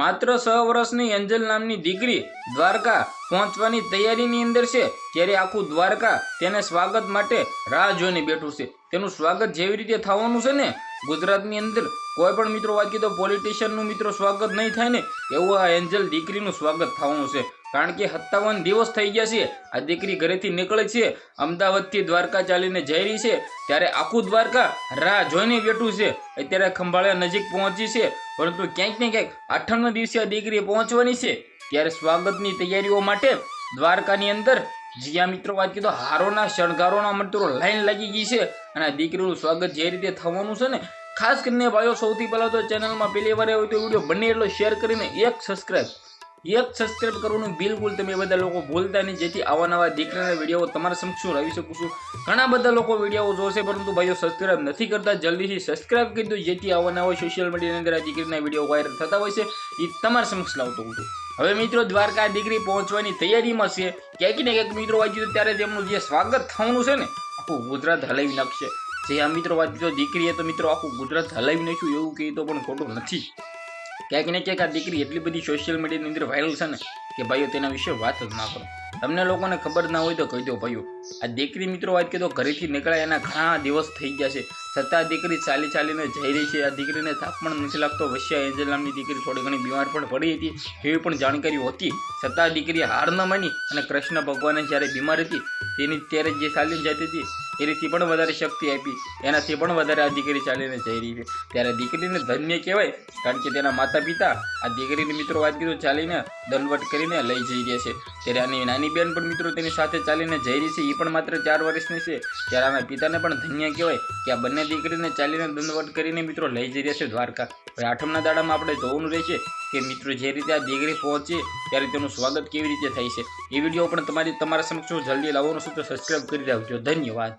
માત્ર છ વર્ષની એન્જલ નામની દીકરી દ્વારકા પહોંચવાની તૈયારીની અંદર છે, ત્યારે આખું દ્વારકા તેને સ્વાગત માટે રાહ જોઈને બેઠું છે. તેનું સ્વાગત જેવી રીતે થવાનું છે ને, ગુજરાતની અંદર કોઈ પણ મિત્રો વાત કીધો પોલિટિશિયનનું મિત્રો સ્વાગત નહીં થાય ને, એવું આ એન્જલ દીકરીનું સ્વાગત થવાનું છે. કારણ કે સત્તાવન દિવસ થઈ ગયા છે. આ દીકરી ઘરેથી નીકળે છે. અમદાવાદથી દ્વારકા ચાલીને જઈ રહી છે. ત્યારે આખું દ્વારકા રાહ જોઈને બેઠું છે. અત્યારે ખંભાળિયા નજીક પહોંચી છે. પરંતુ ક્યાંક ને ક્યાંક આઠમના દિવસે આ દીકરી પહોંચવાની છે. ત્યારે સ્વાગતની તૈયારીઓ માટે દ્વારકાની અંદર જ્યાં મિત્રો, વાત કીધો હારોના, શણગારોના મિત્રો લાઈન લાગી ગઈ છે. અને આ દીકરીનું સ્વાગત જે રીતે થવાનું છે ને, ખાસ કરીને ભાઈઓ, સૌથી પહેલાં તો ચેનલમાં પહેલી વાર આવ્યો તો વીડિયો બને એટલો શેર કરીને એક સબસ્ક્રાઈબ એક સબસ્ક્રાઈબ કરવાનું બિલકુલ તમે બધા લોકો ભૂલતા નહીં. જેથી આવા નવા દીકરાના વીડિયો તમારા સમક્ષ હું લાવી શકું છું. ઘણા બધા લોકો વીડિયો જોશે, પરંતુ ભાઈઓ સબસ્ક્રાઈબ નથી કરતા. જલ્દીથી સબસ્ક્રાઈબ કરી દો, જેથી આવા નવા સોશિયલ મીડિયાની અંદર આ દીકરીના વીડિયો વાયરલ થતા હોય છે. એ તમારા સમક્ષ લાવતો હું છું. હવે મિત્રો, દ્વારકા દીકરી પહોંચવાની તૈયારીમાં છે. ક્યાંક ને ક્યાંક મિત્રો વાંચ્યું ત્યારે તેમનું જે સ્વાગત થવાનું છે ને, આખું ગુજરાત હલાવી નાખશે. જે આ મિત્રો વાંચ્યું દીકરીએ તો મિત્રો આખું ગુજરાત હલાવી નાખ્યું, એવું કહી તો પણ ખોટું નથી. ક્યાંક ને ક્યાંક આ દીકરી એટલી બધી સોશિયલ મીડિયાની અંદર વાયરલ છે ને કે ભાઈઓ તેના વિશે વાત જ ના કરો. તમને લોકોને ખબર ના હોય તો કહી દો ભાઈઓ. આ દીકરી મિત્રો વાત કીધો ઘરેથી નીકળ્યા એના ઘણા દિવસ થઈ ગયા છે. છતાં દીકરી ચાલી ચાલીને જઈ રહી છે. આ દીકરીને થાક પણ નથી લાગતો. વશ્યા એન્જલ નામની દીકરી થોડી ઘણી બીમાર પણ પડી હતી એવી પણ જાણકારી હતી. છતાં દીકરી હાર ન માની અને કૃષ્ણ ભગવાને જ્યારે બીમાર હતી તેની ત્યારે જે ચાલીને જતી હતી એનાથી પણ વધારે શક્તિ આપી એનાથી પણ વધારે આ દીકરી ચાલીને જઈ રહી છે. ત્યારે દીકરીને ધન્ય કહેવાય, કારણ કે તેના માતા પિતા આ દીકરીને મિત્રો વાત કીધું ચાલીને દલવટ કરીને લઈ જઈ રહ્યા છે. ત્યારે આની નાની બેન પણ મિત્રો તેની સાથે ચાલીને જઈ રહી છે. એ પણ માત્ર ચાર વર્ષની છે. ત્યારે આના પિતાને પણ ધન્ય કહેવાય કે આ બંને દીકરીને ચાલીને દંડવટ કરીને મિત્રો લઈ જઈ રહ્યા છે દ્વારકા. હવે આઠમના દાડામાં આપણે જોવાનું રહેશે કે મિત્રો જે રીતે આ દીકરી પહોંચે ત્યારે તેનું સ્વાગત કેવી રીતે થાય છે. એ વીડિયો પણ તમારી તમારા સમક્ષ જલ્દી લાવવાનો છું, તો સબસ્ક્રાઈબ કરી રાખજો. ધન્યવાદ.